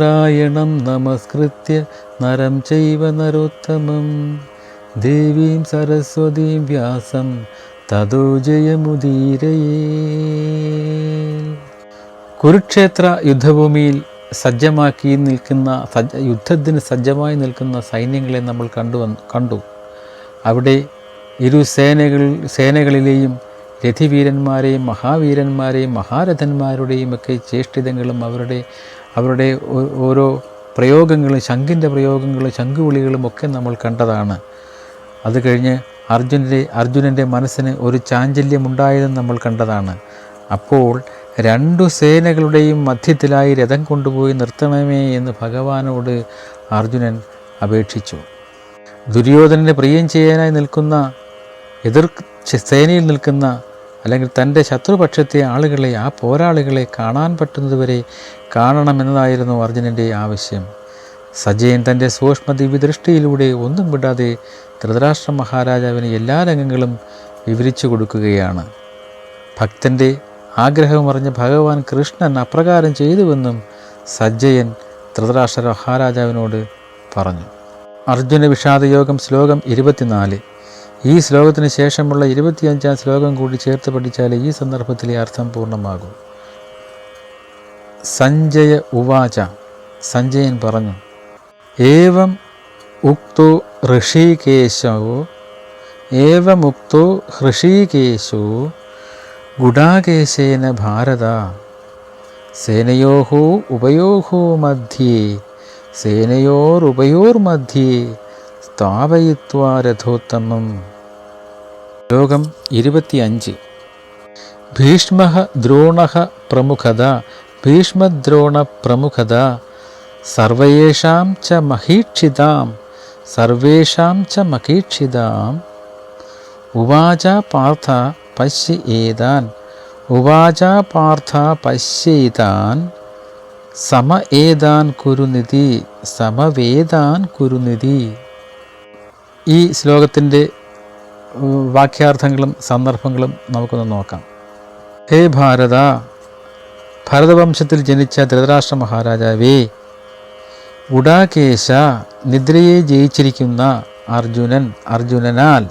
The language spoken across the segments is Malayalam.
നാരായണം നമസ്കൃത്യ നരം ചൈവ നരോത്തമം. ദേവീം സരസ്വതീം വ്യാസം തതോ ജയമുദീരയേ. കുരുക്ഷേത്ര യുദ്ധഭൂമിയിൽ സജ്ജമാക്കി നിൽക്കുന്ന സജ്ജ യുദ്ധത്തിന് സജ്ജമായി നിൽക്കുന്ന സൈന്യങ്ങളെ നമ്മൾ കണ്ടു കണ്ടു. അവിടെ ഇരു സേനകൾ സേനകളിലെയും രഥിവീരന്മാരെയും മഹാവീരന്മാരെയും മഹാരഥന്മാരുടെയും ഒക്കെ ചേഷ്ടിതങ്ങളും അവരുടെ അവരുടെ ഓരോ പ്രയോഗങ്ങളും ശംഖിന്റെ പ്രയോഗങ്ങളും ശംഖുവിളികളും ഒക്കെ നമ്മൾ കണ്ടതാണ്. അത് കഴിഞ്ഞ് അർജുനന്റെ അർജുനന്റെ മനസ്സിന് ഒരു ചാഞ്ചല്യമുണ്ടായതെന്ന് നമ്മൾ കണ്ടതാണ്. അപ്പോൾ രണ്ടു സേനകളുടെയും മധ്യത്തിലായി രഥം കൊണ്ടുപോയി നിർത്തണമേ എന്ന് ഭഗവാനോട് അർജുനൻ അപേക്ഷിച്ചു. ദുര്യോധനനെ പ്രിയം ചെയ്യാനായി നിൽക്കുന്ന എതിർ സേനയിൽ നിൽക്കുന്ന അല്ലെങ്കിൽ തന്റെ ശത്രുപക്ഷത്തെ ആളുകളെ ആ പോരാളികളെ കാണാൻ പറ്റുന്നതുവരെ കാണണമെന്നതായിരുന്നു അർജുനന്റെ ആവശ്യം സജയൻ തന്റെ സൂക്ഷ്മ ദിവ്യദൃഷ്ടിയിലൂടെ ഒന്നും വിടാതെ ധൃതരാഷ്ട്ര മഹാരാജാവിന് എല്ലാ രംഗങ്ങളും വിവരിച്ചു കൊടുക്കുകയാണ്. ഭക്തന്റെ ആഗ്രഹമറിഞ്ഞ ഭഗവാൻ കൃഷ്ണൻ അപ്രകാരം ചെയ്തുവെന്നും സജ്ജയൻ ധൃതരാഷ്ട്ര മഹാരാജാവിനോട് പറഞ്ഞു. അർജുന വിഷാദയോഗം ശ്ലോകം ഇരുപത്തിനാല്. ഈ ശ്ലോകത്തിന് ശേഷമുള്ള ഇരുപത്തിയഞ്ചാം ശ്ലോകം കൂടി ചേർത്ത് പഠിച്ചാൽ ഈ സന്ദർഭത്തിലെ അർത്ഥം പൂർണമാകും. സഞ്ജയ ഉവാച. സഞ്ജയൻ പറഞ്ഞു ഏവം ഉക്തോ ഋഷികേശോ ഏവമുക്തോ ഹൃഷീകേശോ ഗുഡാകേശേന ഭാരത സേനയോ ഉഭയോ മധ്യേ സേനയോരുഭയോർമധ്യേ സ്ഥാപയിത്വാ രഥോത്തമം ശ്ലോകം ഇരുപത്തിയഞ്ച്. ഭീഷ്മ ദ്രോണ പ്രമുഖത ഭീഷ്മദ്രോണ പ്രമുഖത സർവേഷാം ച മഹീക്ഷിതാം സർവേഷാം ച മഹീക്ഷിതാം. ഉവാച പാർത്ഥ പശ്യ ഏതാൻ ഉവാച പാർത്ഥ പശ്യേതാൻ സമ ഏതാൻ കുരുനിധി സമവേദാൻ കുരുനിധി. ഈ ശ്ലോകത്തിന്റെ വാക്യാർത്ഥങ്ങളും സന്ദർഭങ്ങളും നമുക്കൊന്ന് നോക്കാം. ഹേ ഭാരത ഭരതവംശത്തിൽ ജനിച്ച ധൃതരാഷ്ട്ര മഹാരാജാവേ ഗുഡാകേശ നിദ്രയെ ജയിച്ചിരിക്കുന്ന അർജുനൻ അർജുനനാൽ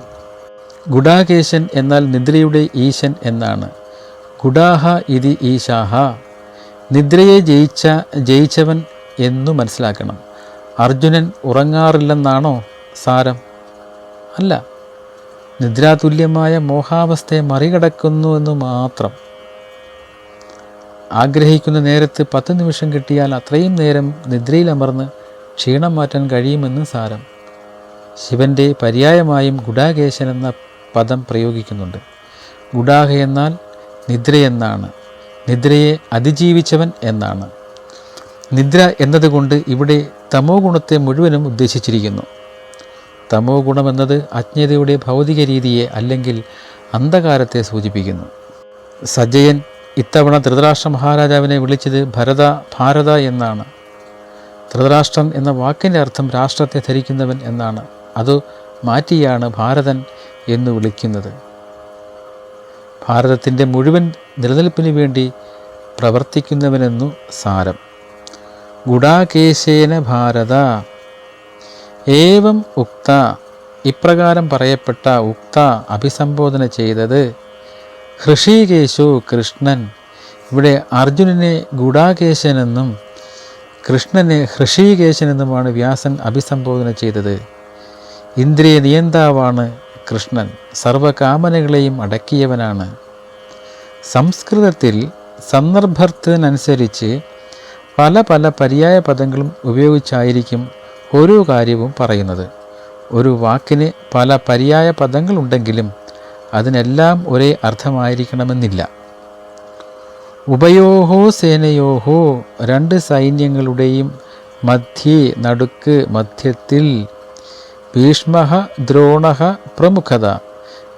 ഗുഡാകേശൻ എന്നാൽ നിദ്രയുടെ ഈശൻ എന്നാണ്. ഗുഡാഹ ഇതി ഈശാഹ നിദ്രയെ ജയിച്ച ജയിച്ചവൻ എന്നു മനസ്സിലാക്കണം. അർജുനൻ ഉറങ്ങാറില്ലെന്നാണോ സാരം? അല്ല. നിദ്രാതുല്യമായ മോഹാവസ്ഥയെ മറികടക്കുന്നു എന്ന് മാത്രം. ആഗ്രഹിക്കുന്ന നേരത്ത് പത്ത് നിമിഷം കിട്ടിയാൽ അത്രയും നേരം നിദ്രയിലമർന്ന് ക്ഷീണം മാറ്റാൻ കഴിയുമെന്ന് സാരം. ശിവന്റെ പര്യായമായും ഗുഡാകേശൻ എന്ന പദം പ്രയോഗിക്കുന്നുണ്ട്. ഗുഡാഹ എന്നാൽ നിദ്രയെന്നാണ് നിദ്രയെ അതിജീവിച്ചവൻ എന്നാണ്. നിദ്ര എന്നതുകൊണ്ട് ഇവിടെ തമോ ഗുണത്തെ മുഴുവനും ഉദ്ദേശിച്ചിരിക്കുന്നു. തമോ ഗുണമെന്നത് അജ്ഞതയുടെ ഭൗതിക രീതിയെ അല്ലെങ്കിൽ അന്ധകാരത്തെ സൂചിപ്പിക്കുന്നു. സജയൻ ഇത്തവണ ധൃതരാഷ്ട്ര മഹാരാജാവിനെ വിളിച്ചത് ഭരത ഭാരത എന്നാണ്. ധൃതരാഷ്ട്രം എന്ന വാക്കിന്റെ അർത്ഥം രാഷ്ട്രത്തെ ധരിക്കുന്നവൻ എന്നാണ്. അത് മാറ്റിയാണ് ഭാരതൻ എന്ന് വിളിക്കുന്നത്. ഭാരതത്തിന്റെ മുഴുവൻ നിലനിൽപ്പിന് വേണ്ടി പ്രവർത്തിക്കുന്നവനെന്നു സാരം. ഗുഡാകേശേന ഭാരത. ഏവം ഉക്ത. ഇപ്രകാരം പറയപ്പെട്ട ഉക്ത അഭിസംബോധന ചെയ്തത് ഹൃഷികേശു കൃഷ്ണൻ ഇവിടെ അർജുനനെ ഗുഡാകേശനെന്നും കൃഷ്ണനെ ഹൃഷികേശനെന്നുമാണ് വ്യാസൻ അഭിസംബോധന ചെയ്തത്. ഇന്ദ്രിയ നിയന്താവാണ് കൃഷ്ണൻ സർവകാമനകളെയും അടക്കിയവനാണ്. സംസ്കൃതത്തിൽ സന്ദർഭത്തിനനുസരിച്ച് പല പല പര്യായ പദങ്ങളും ഉപയോഗിച്ചായിരിക്കും ഓരോ കാര്യവും പറയുന്നത്. ഒരു വാക്കിന് പല പര്യായ പദങ്ങളുണ്ടെങ്കിലും അതിനെല്ലാം ഒരേ അർത്ഥമായിരിക്കണമെന്നില്ല. ഉഭയോഹോ സേനയോഹോ രണ്ട് സൈന്യങ്ങളുടെയും മധ്യേ നടുക്ക് മധ്യത്തിൽ ഭീഷ്മ ദ്രോണ പ്രമുഖത.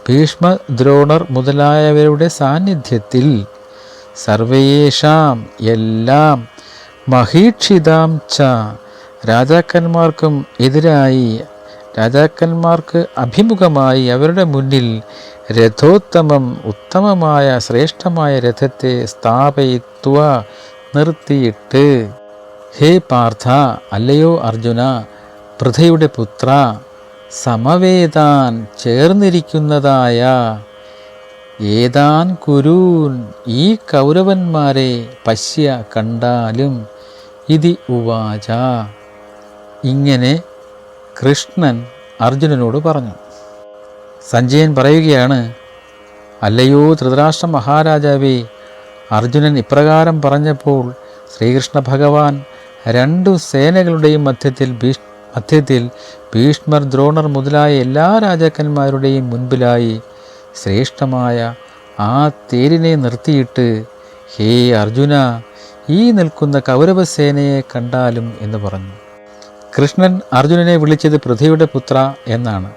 ഭീഷ്മ ദ്രോണർ മുതലായവരുടെ സാന്നിധ്യത്തിൽ സർവേഷാം എല്ലാം മഹീക്ഷിതാം ച രാജാക്കന്മാർക്കും എതിരായി. രാജാക്കന്മാർക്ക് അഭിമുഖമായി അവരുടെ മുന്നിൽ രഥോത്തമം ഉത്തമമായ ശ്രേഷ്ഠമായ രഥത്തെ സ്ഥാപയിത്വ നിർത്തിയിട്ട്. ഹേ പാർത്ഥ അല്ലയോ അർജുന പൃഥയുടെ പുത്ര സമവേദാൻ ചേർന്നിരിക്കുന്നതായ ഏതാൻ കുരൂൻ ഈ കൗരവന്മാരെ പശ്യ കണ്ടാലും ഇതി ഉവാച. ഇങ്ങനെ കൃഷ്ണൻ അർജുനനോട് പറഞ്ഞു. സഞ്ജയൻ പറയുകയാണ് അല്ലയോ ധൃതരാഷ്ട്ര മഹാരാജാവേ അർജുനൻ ഇപ്രകാരം പറഞ്ഞപ്പോൾ ശ്രീകൃഷ്ണ ഭഗവാൻ രണ്ടു സേനകളുടെയും മധ്യത്തിൽ ഭീഷ് മധ്യത്തിൽ ഭീഷ്മർ ദ്രോണർ മുതലായ എല്ലാ രാജാക്കന്മാരുടെയും മുൻപിലായി ശ്രേഷ്ഠമായ ആ തേരിനെ നിർത്തിയിട്ട് ഹേ അർജുന ഈ നിൽക്കുന്ന കൗരവസേനയെ കണ്ടാലും എന്ന് പറഞ്ഞു. കൃഷ്ണൻ അർജുനനെ വിളിച്ചത് പൃഥയുടെ പുത്ര എന്നാണ്.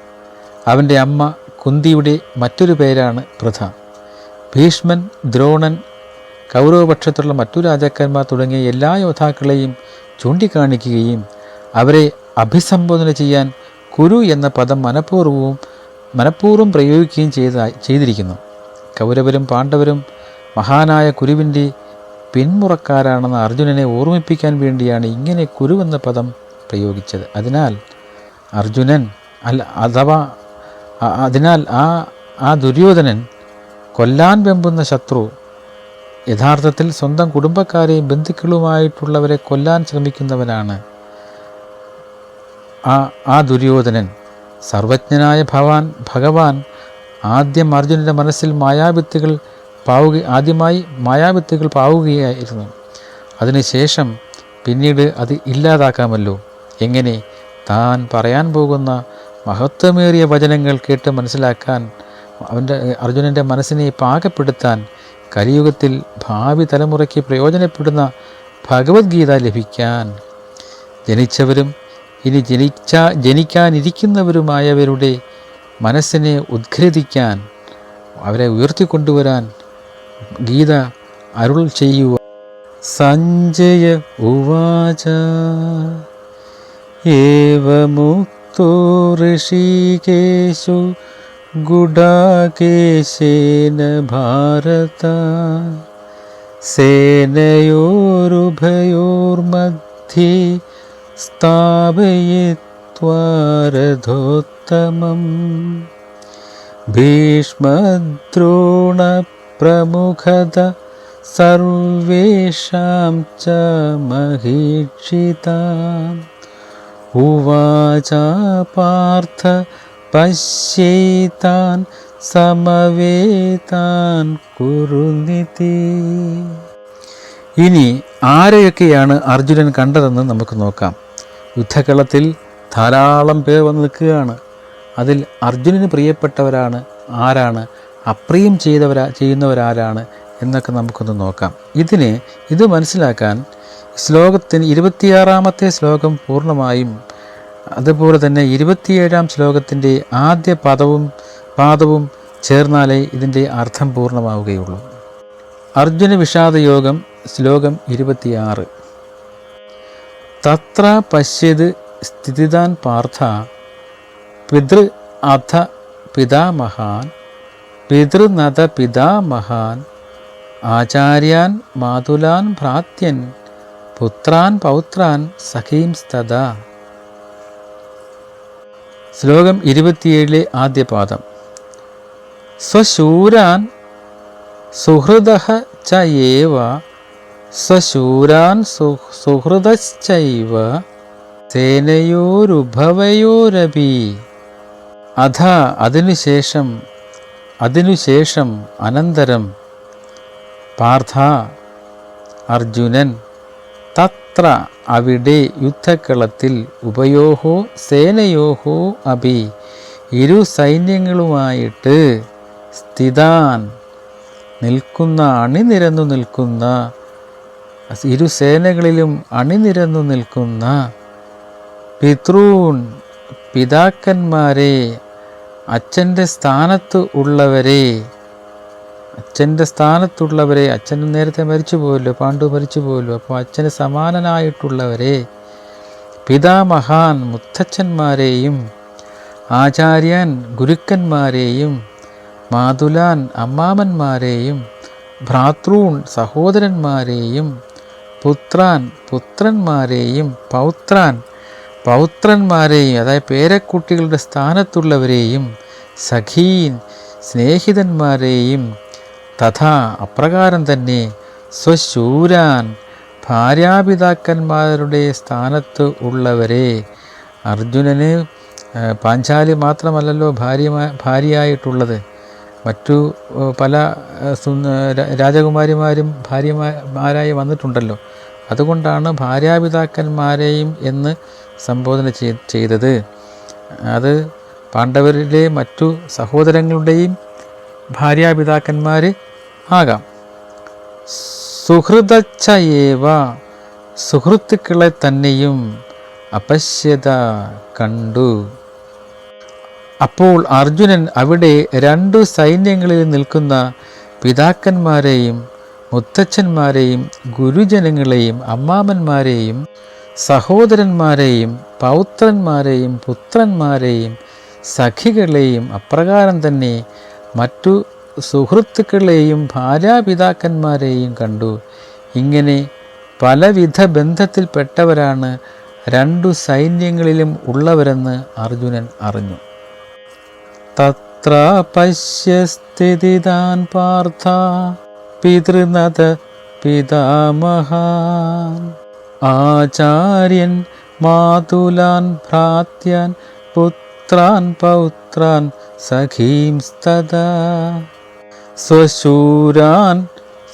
അവന്റെ അമ്മ കുന്തിയുടെ മറ്റൊരു പേരാണ് പൃഥ. ഭീഷ്മൻ ദ്രോണൻ കൗരവപക്ഷത്തുള്ള മറ്റു രാജാക്കന്മാർ തുടങ്ങിയ എല്ലാ യോദ്ധാക്കളെയും ചൂണ്ടിക്കാണിക്കുകയും അവരെ അഭിസംബോധന ചെയ്യാൻ കുരു എന്ന പദം മനഃപൂർവവും മനഃപൂർവം പ്രയോഗിക്കുകയും ചെയ്ത ചെയ്തിരിക്കുന്നു. കൗരവരും പാണ്ഡവരും മഹാനായ കുരുവിന്റെ പിന്മുറക്കാരാണെന്ന് അർജുനനെ ഓർമ്മിപ്പിക്കാൻ വേണ്ടിയാണ് ഇങ്ങനെ കുരു എന്ന പദം പ്രയോഗിച്ചത്. അതിനാൽ അർജുനൻ അല്ല അഥവാ അതിനാൽ ആ ആ ദുര്യോധനൻ കൊല്ലാൻ വെമ്പുന്ന ശത്രു യഥാർത്ഥത്തിൽ സ്വന്തം കുടുംബക്കാരെയും ബന്ധുക്കളുമായിട്ടുള്ളവരെ കൊല്ലാൻ ശ്രമിക്കുന്നവനാണ് ആ ആ ദുര്യോധനൻ. സർവജ്ഞനായ ഭവാൻ ഭഗവാൻ ആദ്യം അർജുനന്റെ മനസ്സിൽ മായാവിത്തുകൾ പാവുക ആദ്യമായി മായാവിത്തുകൾ പാവുകയായിരുന്നു. അതിനുശേഷം പിന്നീട് അത് ഇല്ലാതാക്കാമല്ലോ. എങ്ങനെ താൻ പറയാൻ പോകുന്ന മഹത്വമേറിയ വചനങ്ങൾ കേട്ട് മനസ്സിലാക്കാൻ അവന്റെ അർജുനന്റെ മനസ്സിനെ പാകപ്പെടുത്താൻ കലിയുഗത്തിൽ ഭാവി തലമുറയ്ക്ക് പ്രയോജനപ്പെടുന്ന ഭഗവത്ഗീത ലഭിക്കാൻ. ജനിച്ചവരും ഇനി ജനിച്ച ജനിക്കാനിരിക്കുന്നവരുമായവരുടെ മനസ്സിനെ ഉദ്ഗ്രഥിക്കാൻ അവരെ ഉയർത്തിക്കൊണ്ടുവരാൻ ഗീത അരുൾ ചെയ്യുക സഞ്ജയ ഉവാച. एवमुक्तो ऋषिकेषु गुडाकेशेन भारत। सेनयोरुभयोर्मध्ये स्थापयित्वा रथोत्तमम्। भीष्मद्रोणप्रमुखत सर्वेषां च महीक्षिताम् ഉവാച പാർത്ഥ പശ്യേതാൻ സമവേതാൻ കുറുനിതി ഇനി ആരെയൊക്കെയാണ് അർജുനൻ കണ്ടതെന്ന് നമുക്ക് നോക്കാം. യുദ്ധകളത്തിൽ ധാരാളം പേർ വന്ന് നിൽക്കുകയാണ്. അതിൽ അർജുനന് പ്രിയപ്പെട്ടവരാണ് ആരാണ്? അപ്രിയം ചെയ്തവരാ ചെയ്യുന്നവരാരാണ് എന്നൊക്കെ നമുക്കൊന്ന് നോക്കാം. ഇതിനെ ഇത് മനസ്സിലാക്കാൻ ശ്ലോകത്തിന് ഇരുപത്തിയാറാമത്തെ ശ്ലോകം പൂർണമായും അതുപോലെ തന്നെ ഇരുപത്തിയേഴാം ശ്ലോകത്തിന്റെ ആദ്യ പദവും പാദവും ചേർന്നാലേ ഇതിന്റെ അർത്ഥം പൂർണമാവുകയുള്ളൂ. അർജുന വിഷാദയോഗം ശ്ലോകം ഇരുപത്തിയാറ്. തത്ര പശ്യത് സ്ഥിതിതാൻ പാർത്ഥ പിതൃ അധ പിതാമഹാൻ പിതൃനഥ പിതാമഹാൻ ആചാര്യാൻ മാതുലാൻ ഭ്രാത്യൻ പുത്രാൻ പൗത്രാൻ സഖീംസ്തത ശ്ലോകം ഇരുപത്തിയേഴിലെ ആദ്യ പാദം. സ്വശൂരാൻ സുഹൃദ ചയേവ സ്വശൂരാൻ സുഹൃദശ്ചൈവ സേനയോരുഭവയോരപി അധ അതിനുശേഷം അതിനുശേഷം അനന്തരം. പാർത്ഥ അർജുനൻ തത്ര അവിടെ യുദ്ധക്കളത്തിൽ ഉഭയോഹോ സേനയോഹോ അഭി. ഇരു സൈന്യങ്ങളുമായിട്ട് സ്ഥിതാൻ നിൽക്കുന്ന അണിനിരന്നു നിൽക്കുന്ന ഇരു സേനകളിലും അണിനിരന്നു നിൽക്കുന്ന പിതൃൻ പിതാക്കന്മാരെ അച്ഛന്റെ സ്ഥാനത്ത് ഉള്ളവരെ അച്ഛന്റെ സ്ഥാനത്തുള്ളവരെ അച്ഛൻ നേരത്തെ മരിച്ചു പോയല്ലോ പാണ്ഡു മരിച്ചു പോയല്ലോ അപ്പോൾ അച്ഛന് സമാനനായിട്ടുള്ളവരെ പിതാമഹാൻ മുത്തച്ഛന്മാരെയും ആചാര്യൻ ഗുരുക്കന്മാരെയും മാതുലാൻ അമ്മാമന്മാരെയും ഭ്രാതൃൺ സഹോദരന്മാരെയും പുത്രാൻ പുത്രന്മാരെയും പൗത്രാൻ പൗത്രന്മാരെയും അതായത് പേരക്കുട്ടികളുടെ സ്ഥാനത്തുള്ളവരെയും സഖീൻ സ്നേഹിതന്മാരെയും തഥാ അപ്രകാരം തന്നെ സ്വശൂരാൻ ഭാര്യാപിതാക്കന്മാരുടെ സ്ഥാനത്ത് ഉള്ളവരെ. അർജുനന് പാഞ്ചാലി മാത്രമല്ലല്ലോ ഭാര്യ ഭാര്യയായിട്ടുള്ളത്. മറ്റു പല രാജകുമാരിമാരും ഭാര്യമാരായി വന്നിട്ടുണ്ടല്ലോ. അതുകൊണ്ടാണ് ഭാര്യാപിതാക്കന്മാരെയും എന്ന് സംബോധന ചെയ്- ചെയ്തത്. അത് പാണ്ഡവരിലെ മറ്റു സഹോദരങ്ങളുടെയും ഭാര്യാപിതാക്കന്മാർ ആകാം. സുഹൃതച്ഛയേവ സുഹൃത്തുക്കളെ തന്നെയും അപശ്യത കണ്ടു. അപ്പോൾ അർജുനൻ അവിടെ രണ്ടു സൈന്യങ്ങളിൽ നിൽക്കുന്ന പിതാക്കന്മാരെയും മുത്തച്ഛന്മാരെയും ഗുരുജനങ്ങളെയും അമ്മാമന്മാരെയും സഹോദരന്മാരെയും പൗത്രന്മാരെയും പുത്രന്മാരെയും സഖികളെയും അപ്രകാരം തന്നെ മറ്റു സുഹൃത്തുക്കളെയും ഭാര്യാപിതാക്കന്മാരെയും കണ്ടു. ഇങ്ങനെ പലവിധ ബന്ധത്തിൽപ്പെട്ടവരാണ് രണ്ടു സൈന്യങ്ങളിലും ഉള്ളവരെന്ന് അർജുനൻ അറിഞ്ഞു. തത്ര പശ്യസ്ഥിതിതാൻ പാർത്ഥ പിതൃനത പിതാമഹാൻ ആചാര്യൻ മാതുലാൻ ഭ്രാത്യാൻ പുത്രാൻ പൗത്രാൻ സഖീംസ്തദാ സ്വശൂരാൻ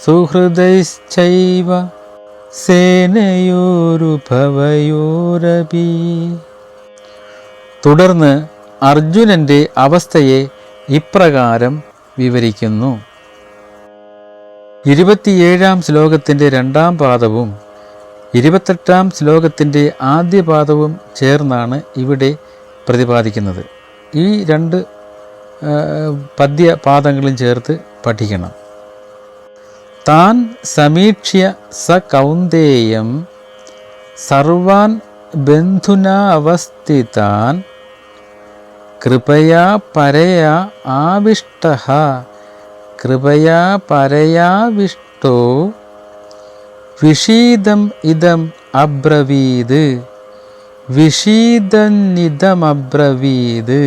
സുഹൃദൈശ്ചൈവ സേനയോരുഭവയോരപി തുടർന്ന് അർജുനന്റെ അവസ്ഥയെ ഇപ്രകാരം വിവരിക്കുന്നു. ഇരുപത്തിയേഴാം ശ്ലോകത്തിന്റെ രണ്ടാം പാദവും ഇരുപത്തെട്ടാം ശ്ലോകത്തിന്റെ ആദ്യ പാദവും ചേർന്നാണ് ഇവിടെ പ്രതിപാദിക്കുന്നത്. ഈ രണ്ട് പദ്യപാദങ്ങളും പദ്യ പാദങ്ങളും ചേർത്ത് പഠിക്കണം. താൻ സമീക്ഷ്യ സ കൗന്ദേയം സർവാൻ ബന്ധുനാവസ്ഥിതാൻ കൃപയാ പരയാ ആവിഷ്ട കൃപയാ പരയാവിഷ്ടോ വിഷീദം ഇതം അബ്രവീത് വിഷീദന്നിതമബ്രവീത്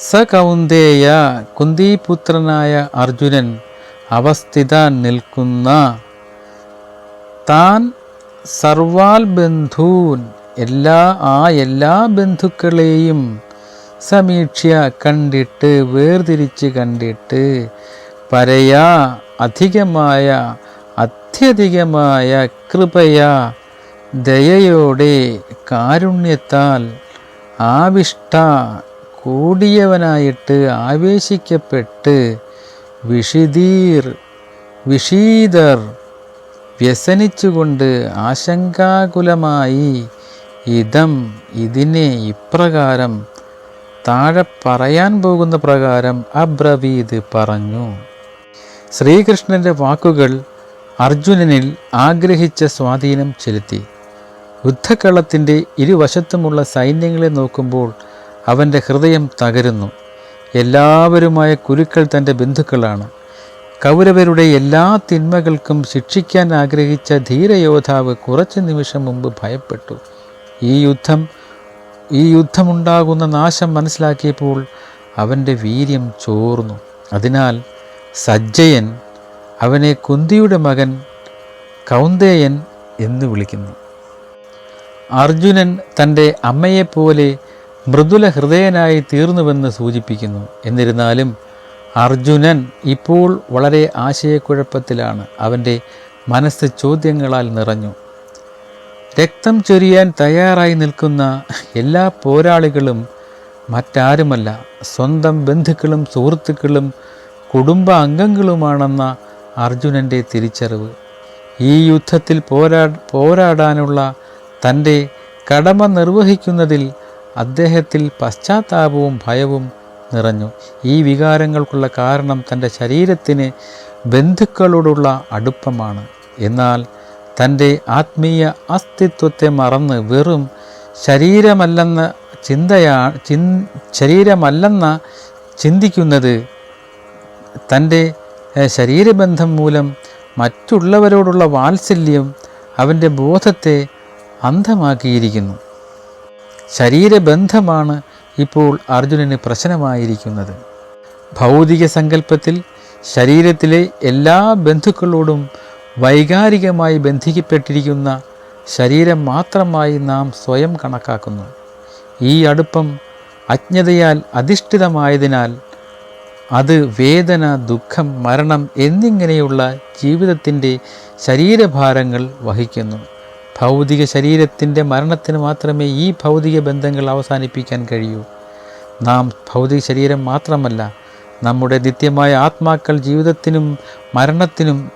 സ കൗന്ദേയ കുന്തിപുത്രനായ അർജുനൻ അവസ്ഥിതാൻ നിൽക്കുന്ന താൻ സർവാൽ ബന്ധൂൻ എല്ലാ ആ എല്ലാ ബന്ധുക്കളെയും സമീക്ഷ്യ കണ്ടിട്ട് വേർതിരിച്ച് കണ്ടിട്ട് പരയാ അധികമായ അത്യധികമായ കൃപയാ ദയയോടെ കാരുണ്യത്താൽ ആവിഷ്ട കൂടിയവനായിട്ട് ആവേശിക്കപ്പെട്ട് വിഷിതീർ വിഷീതർ വ്യസനിച്ചുകൊണ്ട് ആശങ്കാകുലമായി ഇതം ഇതിനെ ഇപ്രകാരം താഴെ പറയാൻ പോകുന്ന പ്രകാരം അബ്രവീത് പറഞ്ഞു. ശ്രീകൃഷ്ണന്റെ വാക്കുകൾ അർജുനനിൽ ആഗ്രഹിച്ച സ്വാധീനം ചെലുത്തി. യുദ്ധക്കളത്തിന്റെ ഇരുവശത്തുമുള്ള സൈന്യങ്ങളെ നോക്കുമ്പോൾ അവന്റെ ഹൃദയം തകരുന്നു. എല്ലാവരുമായ കുരുക്കൾ തന്റെ ബന്ധുക്കളാണ്. കൗരവരുടെ എല്ലാ തിന്മകൾക്കും ശിക്ഷിക്കാൻ ആഗ്രഹിച്ച ധീരയോദ്ധാവ് കുറച്ച് നിമിഷം മുമ്പ് ഭയപ്പെട്ടു. ഈ യുദ്ധം ഈ യുദ്ധമുണ്ടാകുന്ന നാശം മനസ്സിലാക്കിയപ്പോൾ അവന്റെ വീര്യം ചോർന്നു. അതിനാൽ സജ്ജയൻ അവനെ കുന്തിയുടെ മകൻ കൗന്ദേയൻ എന്ന് വിളിക്കുന്നു. അർജുനൻ തന്റെ അമ്മയെപ്പോലെ മൃദുല ഹൃദയനായി തീർന്നുവെന്ന് സൂചിപ്പിക്കുന്നു. എന്നിരുന്നാലും അർജുനൻ ഇപ്പോൾ വളരെ ആശയക്കുഴപ്പത്തിലാണ്. അവന്റെ മനസ്സ് ചോദ്യങ്ങളാൽ നിറഞ്ഞു. രക്തം ചൊരിയാൻ തയ്യാറായി നിൽക്കുന്ന എല്ലാ പോരാളികളും മറ്റാരുമല്ല. സ്വന്തം ബന്ധുക്കളും സുഹൃത്തുക്കളും കുടുംബ അംഗങ്ങളുമാണെന്ന അർജുനന്റെ തിരിച്ചറിവ്. ഈ യുദ്ധത്തിൽ പോരാ പോരാടാനുള്ള തന്റെ കടമ നിർവഹിക്കുന്നതിൽ അദ്ദേഹത്തിൽ പശ്ചാത്താപവും ഭയവും നിറഞ്ഞു. ഈ വികാരങ്ങൾക്കുള്ള കാരണം തന്റെ ശരീരത്തിന് ബന്ധുക്കളോടുള്ള അടുപ്പമാണ്. എന്നാൽ തന്റെ ആത്മീയ അസ്തിത്വത്തെ മറന്ന് വെറും ശരീരമല്ലെന്ന ചിന്തയാ ചിൻ ശരീരമല്ലെന്ന ചിന്തിക്കുന്നത് തന്റെ ശരീരബന്ധം മൂലം മറ്റുള്ളവരോടുള്ള വാത്സല്യം അവന്റെ ബോധത്തെ അന്ധമാക്കിയിരിക്കുന്നു. ശരീരബന്ധമാണ് ഇപ്പോൾ അർജുനന് പ്രശ്നമായിരിക്കുന്നത്. ഭൗതിക സങ്കല്പത്തിൽ ശരീരത്തിലെ എല്ലാ ബന്ധുക്കളോടും വൈകാരികമായി ബന്ധിക്കപ്പെട്ടിരിക്കുന്ന ശരീരം മാത്രമായി നാം സ്വയം കണക്കാക്കുന്നു. ഈ അടുപ്പം അജ്ഞതയാൽ അധിഷ്ഠിതമായതിനാൽ അത് വേദന ദുഃഖം മരണം എന്നിങ്ങനെയുള്ള ജീവിതത്തിന്റെ ശരീരഭാരങ്ങൾ വഹിക്കുന്നു. ഭൗതിക ശരീരത്തിന്റെ മരണത്തിന് മാത്രമേ ഈ ഭൗതിക ബന്ധങ്ങൾ അവസാനിപ്പിക്കാൻ കഴിയൂ. നാം ഭൗതിക ശരീരം മാത്രമല്ല നമ്മുടെ നിത്യമായ ആത്മാക്കൾ ജീവിതത്തിനും മരണത്തിനും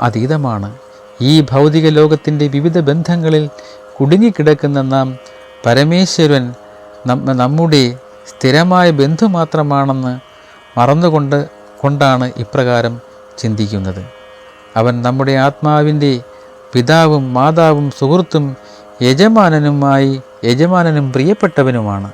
അതീതമാണ്. ഈ ഭൗതിക ലോകത്തിന്റെ വിവിധ ബന്ധങ്ങളിൽ കുടുങ്ങിക്കിടക്കുന്ന നാം പരമേശ്വരൻ നമ്മ- നമ്മുടെ സ്ഥിരമായ ബന്ധു മാത്രമാണെന്ന് മറന്നുകൊണ്ട് കൊണ്ടാണ് ഇപ്രകാരം ചിന്തിക്കുന്നത്. അവൻ നമ്മുടെ ആത്മാവിന്റെ പിതാവും മാതാവും സുഹൃത്തും യജമാനനുമായി യജമാനനും പ്രിയപ്പെട്ടവനുമാണ്.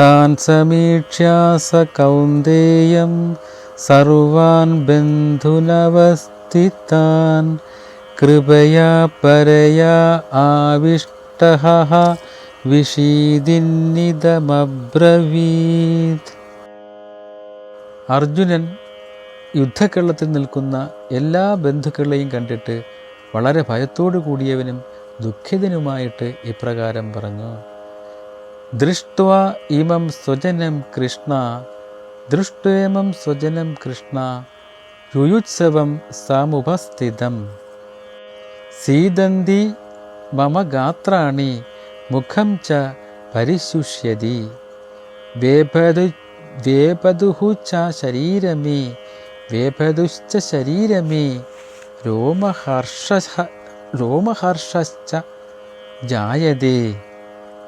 താൻ സമീക്ഷാസ കൗന്ദേയം സർവാൻ ബന്ധുനവസ്ഥിതാൻ കൃപയാ പരയാ ആവിഷ്ട വിഷീദിന്നിതമബ്രവീത്. അർജുനൻ യുദ്ധക്കളത്തിൽ നിൽക്കുന്ന എല്ലാ ബന്ധുക്കളെയും കണ്ടിട്ട് വളരെ ഭയത്തോടു കൂടിയവനും ദുഃഖിതനുമായിട്ട് ഇപ്രകാരം പറഞ്ഞു ദൃഷ്ട്വ ഇമം സ്വജനം കൃഷ്ണ ദൃഷ്ടേമം സ്വജനം കൃഷ്ണ യുയുത്സവം സമുപസ്ഥിതം. സീദന്തി മമ ഗാത്രാണി മുഖം ച പരിശുഷ്യതി. വേപതു വേപതുഹു ച ശരീരമേ വേപതുശ്ച ശരീരമേ രോമഹർഷ രോമഹർഷശ്ച ജായതേ.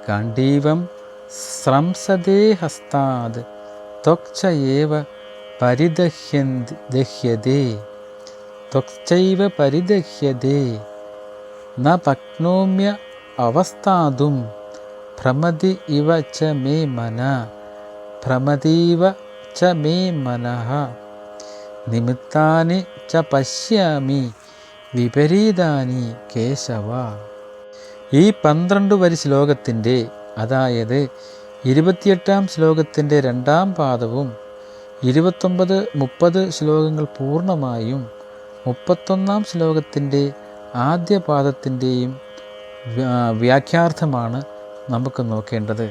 കണ്ടീവം സ്രംസതേ ഹസ്താത് ത്വക്ച ഏവ പരിദഹ്യന്തി ദഹ്യതേ. ത്വക്ചൈവ പരിദഹ്യതേ. ന പക്നോമ്യ അവസ്ഥാതും ഭ്രമതി ഇവ ച മേ മന ഭ്രമതീവ ച മേ മനഃ. നിമിത്താനി ച പശ്യാമി വിപരീതാനി കേശവ। ഈ പന്ത്രണ്ട് വരി ശ്ലോകത്തിന്റെ അതായത് ഇരുപത്തിയെട്ടാം ശ്ലോകത്തിന്റെ രണ്ടാം പാദവും ഇരുപത്തൊമ്പത് മുപ്പത് ശ്ലോകങ്ങൾ പൂർണമായും മുപ്പത്തൊന്നാം ശ്ലോകത്തിന്റെ ആദ്യ പാദത്തിന്റെയും വ്യാഖ്യാർത്ഥമാണ് നമുക്ക് നോക്കേണ്ടത്.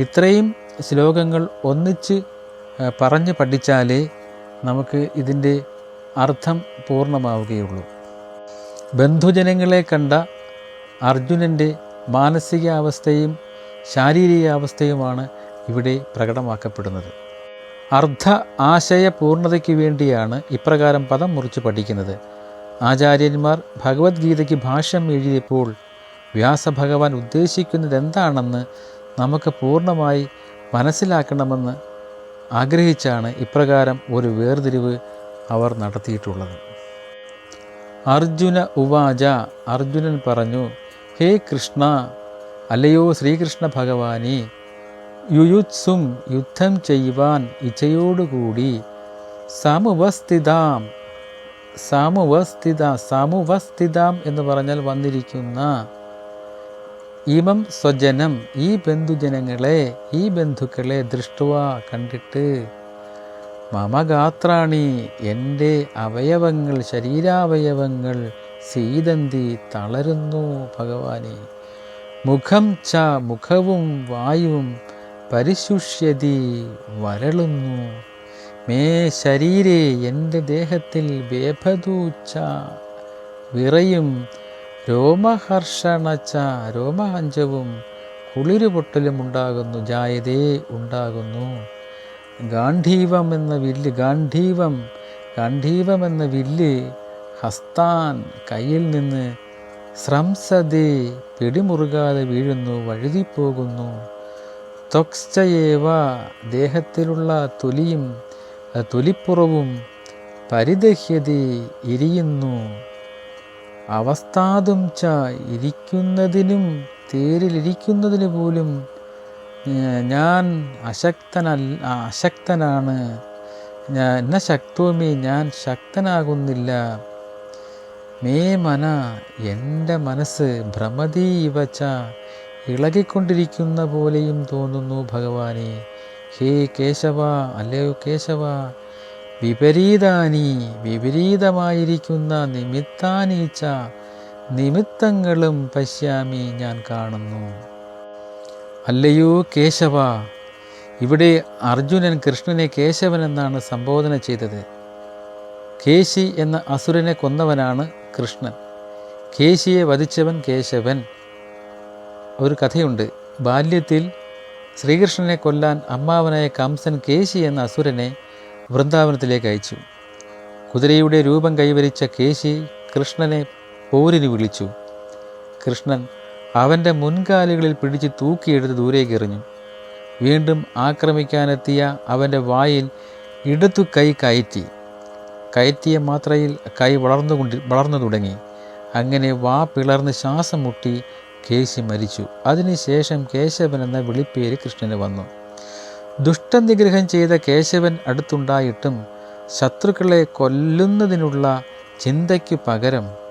ഇത്രയും ശ്ലോകങ്ങൾ ഒന്നിച്ച് പറഞ്ഞ് പഠിച്ചാലേ നമുക്ക് ഇതിന്റെ അർത്ഥം പൂർണമാവുകയുള്ളൂ. ബന്ധുജനങ്ങളെ കണ്ട അർജുനന്റെ മാനസികാവസ്ഥയും ശാരീരികാവസ്ഥയുമാണ് ഇവിടെ പ്രകടമാക്കപ്പെടുന്നത്. അർദ്ധ ആശയ പൂർണതയ്ക്ക് വേണ്ടിയാണ് ഇപ്രകാരം പദം മുറിച്ച് പഠിക്കുന്നത്. ആചാര്യന്മാർ ഭഗവത്ഗീതയ്ക്ക് ഭാഷ്യം എഴുതിയപ്പോൾ വ്യാസഭഗവാൻ ഉദ്ദേശിക്കുന്നത് എന്താണെന്ന് നമുക്ക് പൂർണമായി മനസ്സിലാക്കണമെന്ന് ആഗ്രഹിച്ചാണ് ഇപ്രകാരം ഒരു വേർതിരിവ് അവർ നടത്തിയിട്ടുള്ളത്. അർജുന ഉവാച അർജുനൻ പറഞ്ഞു ഹേ കൃഷ്ണ അല്ലയോ ശ്രീകൃഷ്ണ ഭഗവാനെ യുയുത്സും യുദ്ധം ചെയ്യുവാൻ ഇച്ഛയോടുകൂടി സമുപസ്ഥിതാം സമുപസ്ഥിത സമുപസ്ഥിതാം എന്ന് പറഞ്ഞാൽ വന്നിരിക്കുന്ന ഇമം സ്വജനം ഈ ബന്ധുജനങ്ങളെ ഈ ബന്ധുക്കളെ ദൃഷ്ടുവ കണ്ടിട്ട് മമഗാത്രാണി എന്റെ അവയവങ്ങൾ ശരീരാവയവങ്ങൾ സീതന്തി തളരുന്നു ഭഗവാനെ. മുഖം ച മുഖവും വായുവും പരിശുഷ്യതി വരളുന്നു. മേ ശരീരേ എന്റെ ദേഹത്തിൽ വേഭതു ച വിറയും രോമഹർഷണച്ച രോമഹഞ്ചവും കുളിരുപൊട്ടലും ഉണ്ടാകുന്നു ജായതേ ഉണ്ടാകുന്നു. ഗാന്ധീവം എന്ന വില്ല് ഗാന്ധീവം ഗാന്ധീവം എന്ന വില്ല് ഹസ്താൻ കയ്യിൽ നിന്ന് ശ്രംസതി പിടിമുറുകാതെ വീഴുന്നു വഴുതിപ്പോകുന്നു. ത്വക്ചയേവ ദേഹത്തിലുള്ള തൊലിയും തൊലിപ്പുറവും പരിദഹ്യതി ഇരിയുന്നു. അവസ്ഥാതും ച ഇരിക്കുന്നതിനും തേരിലിരിക്കുന്നതിന് പോലും ഞാൻ അശക്തനല്ല അശക്തനാണ്. ഞാൻ എന്ന ശക്തോമി ഞാൻ ശക്തനാകുന്നില്ല. മേ മന എന്റെ മനസ്സ് ഭ്രമതി ഇവച്ച ഇളകിക്കൊണ്ടിരിക്കുന്ന പോലെയും തോന്നുന്നു ഭഗവാനെ. ഹേ കേശവ അല്ലയോ കേശവ വിപരീതാനി വിപരീതമായിരിക്കുന്ന നിമിത്താനീച്ച നിമിത്തങ്ങളും പശ്യാമി ഞാൻ കാണുന്നു. അല്ലയോ കേശവ ഇവിടെ അർജുനൻ കൃഷ്ണനെ കേശവൻ എന്നാണ് സംബോധന ചെയ്തത്. കേശി എന്ന അസുരനെ കൊന്നവനാണ് കൃഷ്ണൻ. കേശിയെ വധിച്ചവൻ കേശവൻ. ഒരു കഥയുണ്ട്. ബാല്യത്തിൽ ശ്രീകൃഷ്ണനെ കൊല്ലാൻ അമ്മാവനായ കംസൻ കേശി എന്ന അസുരനെ വൃന്ദാവനത്തിലേക്ക് അയച്ചു. കുതിരയുടെ രൂപം കൈവരിച്ച കേശി കൃഷ്ണനെ പോരിന് വിളിച്ചു. കൃഷ്ണൻ അവന്റെ മുൻകാലുകളിൽ പിടിച്ച് തൂക്കിയെടുത്ത് ദൂരേക്ക് എറിഞ്ഞു. വീണ്ടും ആക്രമിക്കാനെത്തിയ അവന്റെ വായിൽ ഇടത്തു കൈ കയറ്റി. കയറ്റിയ മാത്രയിൽ കൈ വളർന്നു വളർന്നുകൊണ്ടി വളർന്നു തുടങ്ങി. അങ്ങനെ വാ പിളർന്ന് ശ്വാസം മുട്ടി കേശി മരിച്ചു. അതിനുശേഷം കേശവൻ എന്ന വിളിപ്പേര് കൃഷ്ണന് വന്നു. ദുഷ്ടനിഗ്രഹം ചെയ്ത കേശവൻ അടുത്തുണ്ടായിട്ടും ശത്രുക്കളെ കൊല്ലുന്നതിനുള്ള ചിന്തയ്ക്ക് പകരം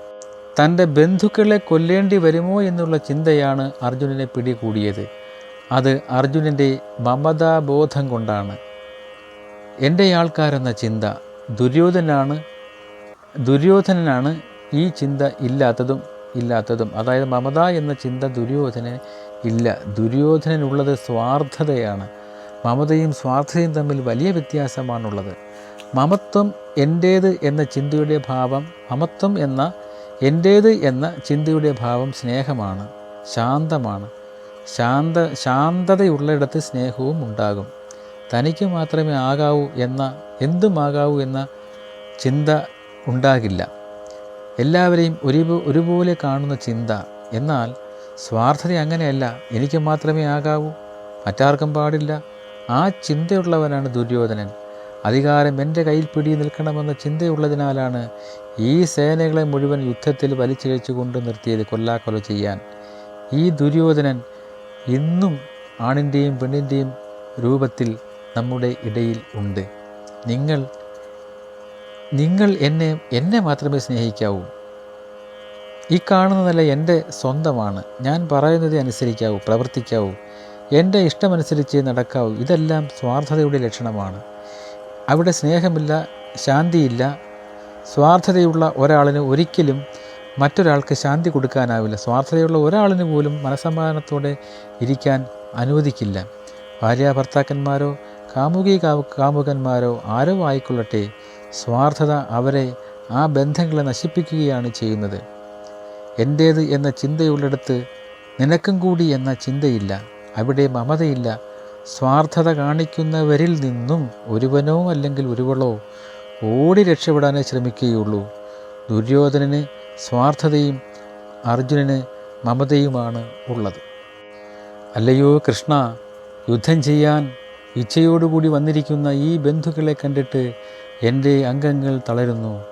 തന്റെ ബന്ധുക്കളെ കൊല്ലേണ്ടി വരുമോ എന്നുള്ള ചിന്തയാണ് അർജുനനെ പിടികൂടിയത്. അത് അർജുനന്റെ മമതാബോധം കൊണ്ടാണ്. എന്റെ ആൾക്കാരെന്ന ചിന്ത ദുര്യോധനാണ് ദുര്യോധനനാണ് ഈ ചിന്ത ഇല്ലാത്തതും ഇല്ലാത്തതും. അതായത് മമത എന്ന ചിന്ത ദുര്യോധന ഇല്ല. ദുര്യോധനനുള്ളത് സ്വാർത്ഥതയാണ്. മമതയും സ്വാർത്ഥതയും തമ്മിൽ വലിയ വ്യത്യാസമാണുള്ളത്. മമത്വം എന്റേത് എന്ന ചിന്തയുടെ ഭാവം മമത്വം എന്ന എന്റേത് എന്ന ചിന്തയുടെ ഭാവം സ്നേഹമാണ് ശാന്തമാണ്. ശാന്ത ശാന്തതയുള്ളിടത്ത് സ്നേഹവും ഉണ്ടാകും. തനിക്ക് മാത്രമേ ആകാവൂ എന്ന എന്തുമാകാവൂ എന്ന ചിന്ത ഉണ്ടാകില്ല. എല്ലാവരെയും ഒരു ഒരുപോലെ കാണുന്ന ചിന്ത. എന്നാൽ സ്വാർത്ഥത അങ്ങനെയല്ല. എനിക്ക് മാത്രമേ ആകാവൂ. മറ്റാർക്കും പാടില്ല. ആ ചിന്തയുള്ളവനാണ് ദുര്യോധനൻ. അധികാരം എന്റെ കയ്യിൽ പിടി നിൽക്കണമെന്ന ചിന്തയുള്ളതിനാലാണ് ഈ സേനകളെ മുഴുവൻ യുദ്ധത്തിൽ വലിച്ചിഴച്ചു കൊണ്ട് നിർത്തിയത് കൊല്ലാക്കൊല ചെയ്യാൻ. ഈ ദുര്യോധനൻ ഇന്നും ആണിന്റെയും പെണ്ണിന്റെയും രൂപത്തിൽ നമ്മുടെ ഇടയിൽ ഉണ്ട്. നിങ്ങൾ നിങ്ങൾ എന്നെ എന്നെ മാത്രമേ സ്നേഹിക്കാവൂ. ഈ കാണുന്നതല്ല എന്റെ സ്വന്തമാണ്. ഞാൻ പറയുന്നത് അനുസരിക്കാവൂ പ്രവർത്തിക്കാവൂ. എന്റെ ഇഷ്ടമനുസരിച്ച് നടക്കാവൂ. ഇതെല്ലാം സ്വാർത്ഥതയുടെ ലക്ഷണമാണ്. അവിടെ സ്നേഹമില്ല ശാന്തിയില്ല സ്വാർത്ഥതയുള്ള ഒരാളിന് ഒരിക്കലും മറ്റൊരാൾക്ക് ശാന്തി കൊടുക്കാനാവില്ല. സ്വാർത്ഥതയുള്ള ഒരാളിന് പോലും മനസമാധാനത്തോടെ ഇരിക്കാൻ അനുവദിക്കില്ല. ഭാര്യ ഭർത്താക്കന്മാരോ കാമുകി കാമുകന്മാരോ ആരോ ആയിക്കൊള്ളട്ടെ സ്വാർത്ഥത അവരെ ആ ബന്ധങ്ങളെ നശിപ്പിക്കുകയാണ് ചെയ്യുന്നത്. എന്റേത് എന്ന ചിന്തയുള്ളിടത്ത് നിനക്കും കൂടി എന്ന ചിന്തയില്ല. അവിടെ മമതയില്ല സ്വാർത്ഥത കാണിക്കുന്നവരിൽ നിന്നും ഒരുവനോ അല്ലെങ്കിൽ ഒരുവളോ ഓടി രക്ഷപ്പെടാനേ ശ്രമിക്കുകയുള്ളൂ. ദുര്യോധനന് സ്വാർത്ഥതയും അർജുനന് മമതയുമാണ് ഉള്ളത്. അല്ലയോ കൃഷ്ണ യുദ്ധം ചെയ്യാൻ ഇച്ഛയോടുകൂടി വന്നിരിക്കുന്ന ഈ ബന്ധുക്കളെ കണ്ടിട്ട് എന്റെ അംഗങ്ങൾ തളരുന്നു.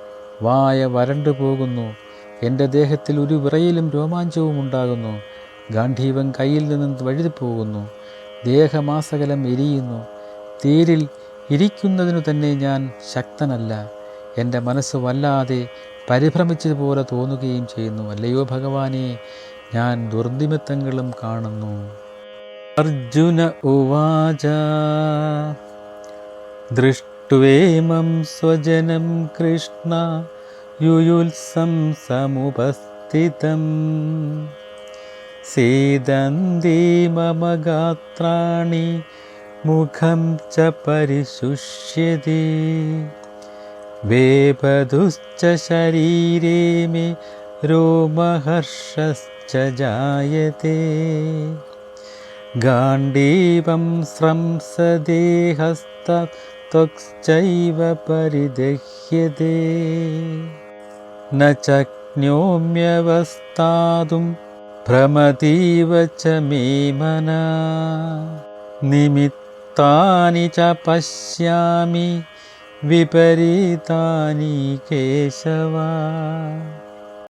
വായ വരണ്ടു പോകുന്നു. എന്റെ ദേഹത്തിൽ ഒരു വിറയിലും രോമാഞ്ചവും ഉണ്ടാകുന്നു ഗാന്ധീവൻ കയ്യിൽ നിന്നും വഴുതിപ്പോകുന്നു. ദേഹമാസകലം എരിയുന്നു. തേരിൽ ഇരിക്കുന്നതിനു തന്നെ ഞാൻ ശക്തനല്ല. എന്റെ മനസ്സ് വല്ലാതെ പരിഭ്രമിച്ചതുപോലെ തോന്നുകയും ചെയ്യുന്നു. അല്ലയോ ഭഗവാനെ ഞാൻ ദുർനിമിത്തങ്ങളും കാണുന്നു. അർജുന ഉവാച ദൃഷ്ടുവേമം സ്വജനം കൃഷ്ണ യുയുത്സം സമുപസ്ഥിതം. सीदन्ति मम गात्राणि मुखं च परिशुष्यति वेपधुश्च शरीरे मे रोमहर्षश्च जायते गाण्डीवं स्रंसदेहस्तात् त्वक्श्चैव परिदह्यते न चक्न्योम्यवस्थातुं भ्रमतीव च मे मना। निमित्तानि च पश्यामि विपरीतानि केशव